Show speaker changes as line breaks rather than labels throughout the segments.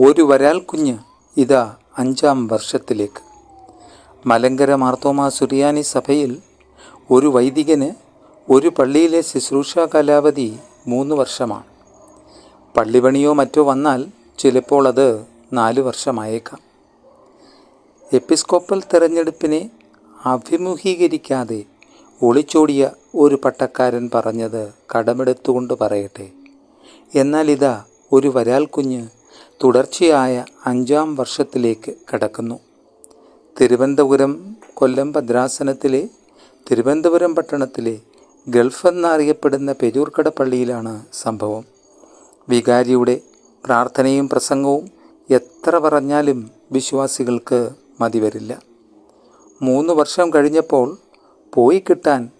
ഒരു വരാൽ കുഞ്ഞ് ഇതാ അഞ്ചാം വർഷത്തിലേക്ക്. മലങ്കര മാർത്തോമാ സുറിയാനി സഭയിൽ ഒരു വൈദികന് ഒരു പള്ളിയിലെ ശുശ്രൂഷാ കാലാവധി മൂന്ന് വർഷമാണ്. പള്ളിപണിയോ മറ്റോ വന്നാൽ ചിലപ്പോൾ അത് നാല് വർഷമായേക്കാം. എപ്പിസ്കോപ്പൽ തെരഞ്ഞെടുപ്പിനെ അഭിമുഖീകരിക്കാതെ ഒളിച്ചോടിയ ഒരു പട്ടക്കാരൻ പറഞ്ഞത് കടമെടുത്തുകൊണ്ട് പറയട്ടെ. എന്നാൽ ഇതാ ഒരു വരാൽ കുഞ്ഞ് തുടർച്ചയായ അഞ്ചാം വർഷത്തിലേക്ക് കടക്കുന്നു. തിരുവനന്തപുരം കൊല്ലം ഭദ്രാസനത്തിലെ തിരുവനന്തപുരം പട്ടണത്തിലെ ഗൾഫ് എന്നറിയപ്പെടുന്ന പെരൂർക്കട പള്ളിയിലാണ് സംഭവം. വികാരിയുടെ പ്രാർത്ഥനയും പ്രസംഗവും എത്ര പറഞ്ഞാലും വിശ്വാസികൾക്ക് മതിവരില്ല. മൂന്ന് വർഷം കഴിഞ്ഞപ്പോൾ പോയി കിട്ടാൻ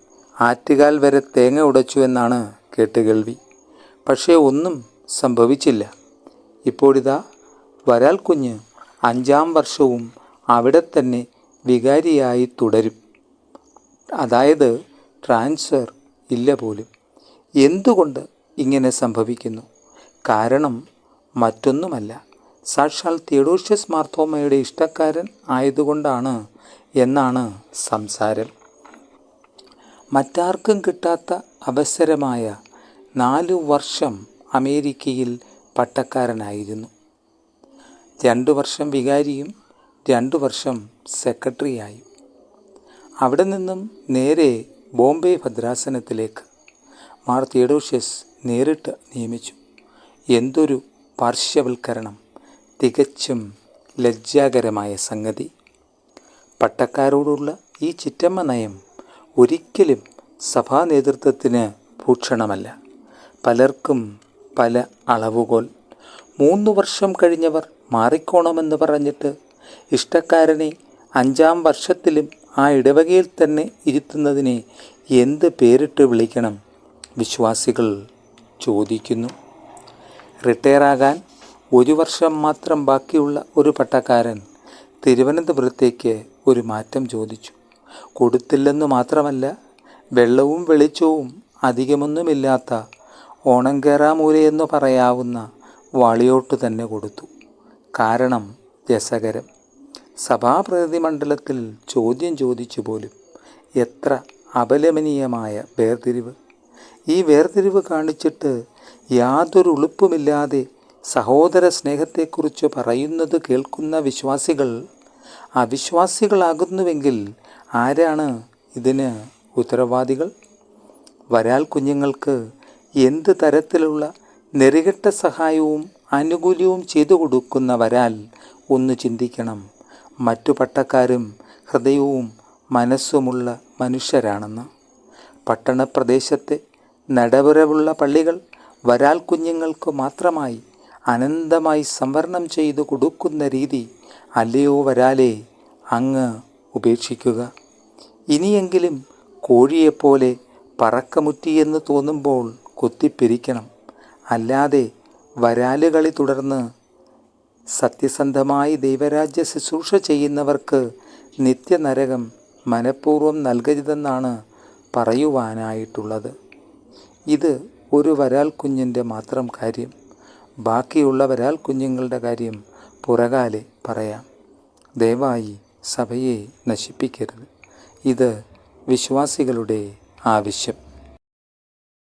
ആറ്റുകാൽ വരെ തേങ്ങ ഉടച്ചു എന്നാണ് കേട്ടുകേൾവി. പക്ഷേ ഒന്നും സംഭവിച്ചില്ല. ഇപ്പോഴിതാ വരാൽ കുഞ്ഞ് അഞ്ചാം വർഷവും അവിടെ തന്നെ വികാരിയായി തുടരും. അതായത് ട്രാൻസ്ഫർ ഇല്ല പോലും. എന്തുകൊണ്ട് ഇങ്ങനെ സംഭവിക്കുന്നു? കാരണം മറ്റൊന്നുമല്ല. സാക്ഷാൽ തിയഡോഷ്യസ് മാർത്തോമയുടെ ഇഷ്ടക്കാരൻ ആയതുകൊണ്ടാണ് എന്നാണ് സംസാരം. മറ്റാർക്കും കിട്ടാത്ത അവസരമായ നാലു വർഷം അമേരിക്കയിൽ പട്ടക്കാരനായിരുന്നു. രണ്ടു വർഷം വികാരിയും രണ്ടു വർഷം സെക്രട്ടറിയായും. അവിടെ നിന്നും നേരെ ബോംബെ ഭദ്രാസനത്തിലേക്ക് മാർ തിയഡോഷ്യസ് നേരിട്ട് നിയമിച്ചു. എന്തൊരു പാർശ്വവൽക്കരണം തികച്ചും ലജ്ജാകരമായ സംഗതി. പട്ടക്കാരോടുള്ള ഈ ചിറ്റമ്മ നയം ഒരിക്കലും സഭാ നേതൃത്വത്തിന് ഭൂഷണമല്ല. പലർക്കും പല അളവുകോൽ. മൂന്ന് വർഷം കഴിഞ്ഞവർ മാറിക്കോണമെന്ന് പറഞ്ഞിട്ട് ഇഷ്ടക്കാരനെ അഞ്ചാം വർഷത്തിലും ആ ഇടവകയിൽ തന്നെ ഇരുത്തുന്നതിനെ എന്ത് പേരിട്ട് വിളിക്കണം? വിശ്വാസികൾ ചോദിക്കുന്നു. റിട്ടയറാകാൻ ഒരു വർഷം മാത്രം ബാക്കിയുള്ള ഒരു പട്ടക്കാരൻ തിരുവനന്തപുരത്തേക്ക് ഒരു മാറ്റം ചോദിച്ചു. കൊടുത്തില്ലെന്ന് മാത്രമല്ല വെള്ളവും വെളിച്ചവും അധികമൊന്നുമില്ലാത്ത ഓണങ്കേറാമൂലയെന്ന് പറയാവുന്ന വാളിയോട്ട് തന്നെ കൊടുത്തു. കാരണം രസകരം. സഭാപ്രതിനിധി മണ്ഡലത്തിൽ ചോദ്യം ചോദിച്ചു പോലും എത്ര അപലപനീയമായ വേർതിരിവ്. ഈ വേർതിരിവ് കാണിച്ചിട്ട് യാതൊരു ഉളുപ്പുമില്ലാതെ സഹോദര സ്നേഹത്തെക്കുറിച്ച് പറയുന്നത് കേൾക്കുന്ന വിശ്വാസികൾ അവിശ്വാസികളാകുന്നുവെങ്കിൽ ആരാണ് ഇതിന് ഉത്തരവാദികൾ? വരാൽ കുഞ്ഞുങ്ങൾക്ക് എന്ത് തരത്തിലുള്ള നെറികെട്ട സഹായവും ആനുകൂല്യവും ചെയ്തു കൊടുക്കുന്നവരാൽ ഒന്ന് ചിന്തിക്കണം. മറ്റു പട്ടക്കാരും ഹൃദയവും മനസ്സുമുള്ള മനുഷ്യരാണെന്ന്. പട്ടണപ്രദേശത്തെ നടപുരവുള്ള പള്ളികൾ വരാൽ കുഞ്ഞുങ്ങൾക്ക് മാത്രമായി അനന്തമായി സംവരണം ചെയ്തു കൊടുക്കുന്ന രീതി അല്ലയോ വരാലെ അങ്ങ് ഉപേക്ഷിക്കുക. ഇനിയെങ്കിലും കോഴിയെപ്പോലെ പറക്കമുറ്റിയെന്ന് തോന്നുമ്പോൾ കൊത്തിപ്പിരിക്കണം. അല്ലാതെ വരാലുകളി തുടർന്ന് സത്യസന്ധമായി ദൈവരാജ്യ ശുശ്രൂഷ ചെയ്യുന്നവർക്ക് നിത്യനരകം മനഃപൂർവം നൽകരുതെന്നാണ് പറയുവാനായിട്ടുള്ളത്. ഇത് ഒരു വരാൽ കുഞ്ഞിന്റെ മാത്രം കാര്യം. ബാക്കിയുള്ള വരാൽ കുഞ്ഞുങ്ങളുടെ കാര്യം പുറകാലെ പറയാം. ദയവായി സഭയെ നശിപ്പിക്കരുത്. ഇത് വിശ്വാസികളുടെ ആവശ്യം.